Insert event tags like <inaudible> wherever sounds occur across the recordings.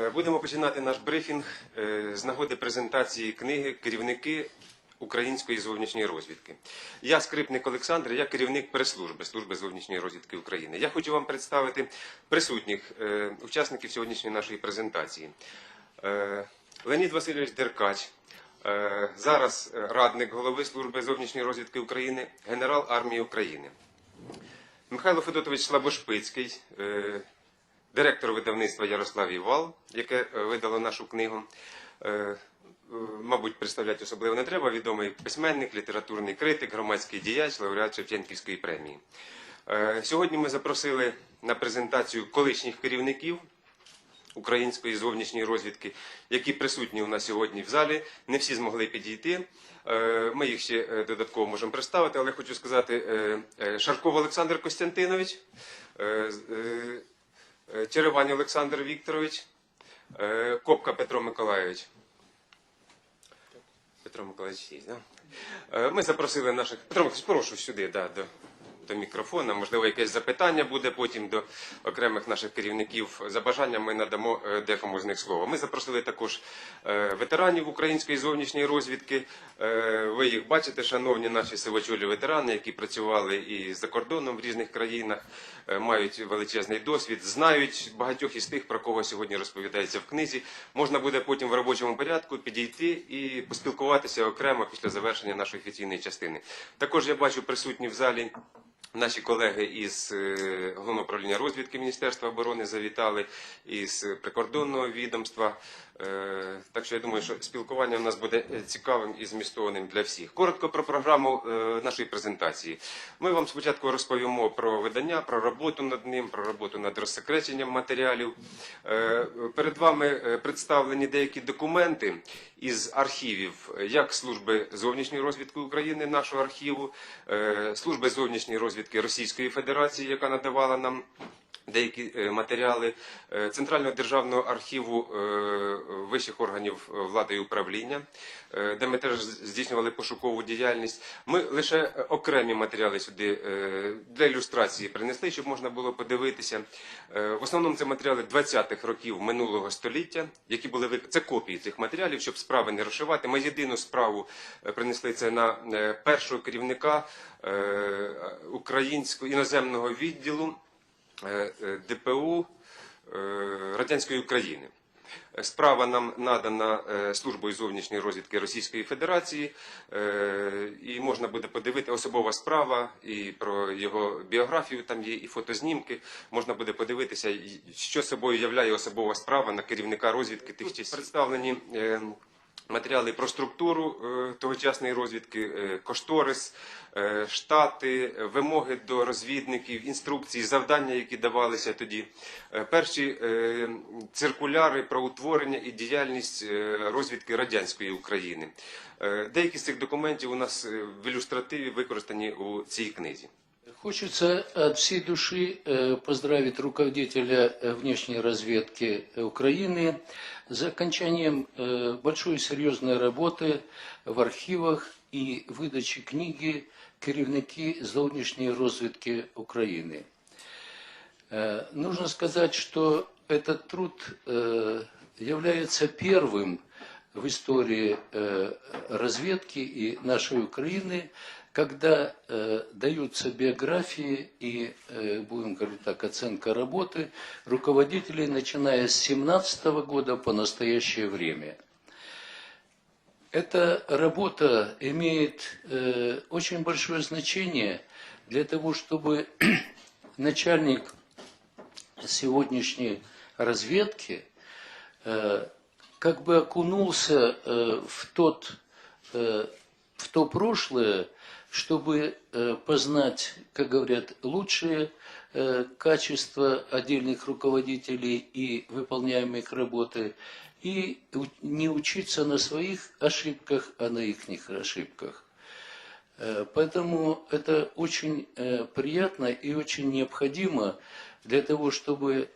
Е, Будемо починати наш брифінг е, з нагоди презентації книги Керівники української зовнішньої розвідки. Я скрипник Олександр, я керівник прес-служби Служби зовнішньої розвідки України. Я хочу вам представити присутніх е, учасників сьогоднішньої нашої презентації. Леонід Васильович Деркач, зараз радник голови Служби зовнішньої розвідки України, генерал армії України. Михайло Федотович Слабошпицький, директор видавництва Ярослав Івал, яке е, видало нашу книгу. Е, е, Мабуть, представляти особливо не треба. Відомий письменник, літературний критик, громадський діяч, лауреат Шевченківської премії. Сьогодні ми запросили на презентацію колишніх керівників української зовнішньої розвідки, які присутні у нас сьогодні в залі. Не всі змогли підійти. Ми їх ще додатково можемо представити, але хочу сказати, Шарков Олександр Костянтинович, Черевань Олександр Вікторович, е, Копка Петро Миколайович. Петро Миколаївич є, да? Е, Ми запросили наших. Петро Миколаївич, прошу сюди, да, до, до мікрофона. Можливо, якесь запитання буде потім до окремих наших керівників. За бажанням ми надамо е, декому з них слово. Ми запросили також е, ветеранів української зовнішньої розвідки. Е, Ви їх бачите, шановні наші сивочолі ветерани, які працювали і за кордоном в різних країнах, мають величезний досвід, знають багатьох із тих, про кого сьогодні розповідається в книзі. Можна буде потім в робочому порядку підійти і поспілкуватися окремо після завершення нашої офіційної частини. Також я бачу присутні в залі. Наші колеги із е, головного управління розвідки Міністерства оборони завітали із прикордонного відомства. Е, Так що я думаю, що спілкування у нас буде е, цікавим і змістовним для всіх. Коротко про програму е, нашої презентації. Ми вам спочатку розповімо про видання, про роботу над ним, про роботу над розсекреченням матеріалів. Перед вами представлені деякі документи із архівів як служби зовнішньої розвідки України, нашого архіву, служби зовнішньої розвідки Російської Федерації, яка надавала нам деякі е, матеріали е, Центрального державного архіву е, вищих органів влади і управління, де ми теж здійснювали пошукову діяльність. Ми лише окремі матеріали сюди для ілюстрації принесли, щоб можна було подивитися. В основному це матеріали 20-х років минулого століття, які були вик- це копії цих матеріалів, щоб справи не розшивати. Ми єдину справу принесли це на першого керівника українського іноземного відділу. Е, е, ДПУ е, Радянської України. Справа нам надана службою зовнішньої розвідки Російської Федерації, і можна буде подивити особова справа і про його біографію. Там є і фотознімки. Можна буде подивитися, що собою являє особова справа на керівника розвідки тих часів. Представлені матеріали про структуру е, тогочасної розвідки, е, кошторис, е, штати, вимоги до розвідників, інструкції, завдання, які давалися тоді, перші циркуляри про утворення і діяльність розвідки радянської України. Деякі з цих документів у нас в ілюстративі використані у цій книзі. Хочется от всей души э, поздравить руководителя э, внешней разведки э, Украины за окончанием э, большой и серьезной работы в архивах и выдачи книги «Керівники зовнішньої розвідки України». Э, Нужно сказать, что этот труд э, является первым в истории э, разведки и нашей Украины, когда э, даются биографии и, э, будем говорить так, оценка работы руководителей, начиная с 17 года по настоящее время. Эта работа имеет э, очень большое значение для того, чтобы <clears throat> начальник сегодняшней разведки э, как бы окунулся э, в тот э, в то прошлое, чтобы э, познать, как говорят, лучшие э, качества отдельных руководителей и выполняемых работы, и не учиться на своих ошибках, а на их ошибках. Э, Поэтому это очень приятно и очень необходимо для того, чтобы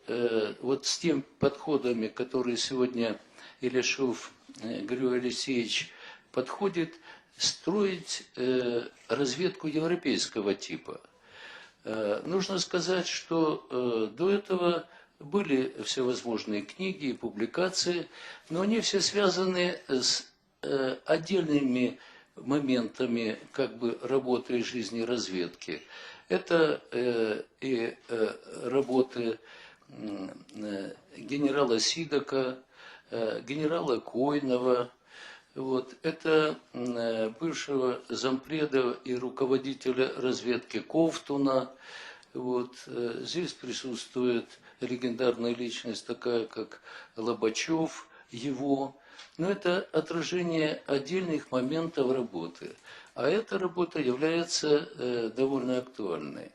вот с тем подходами, которые сегодня Илешов Григорий Алексеевич подходит, строить э, разведку европейского типа. Э, Нужно сказать, что э, до этого были всевозможные книги и публикации, но они все связаны с э, отдельными моментами как бы работы и жизни разведки. Это э, и э, работы э, генерала Сидока, э, генерала Койнова, вот, это э, бывшего зампреда и руководителя разведки Ковтуна. Вот, э, здесь присутствует легендарная личность, такая как Лобачев, его. Но это отражение отдельных моментов работы. А эта работа является э, довольно актуальной.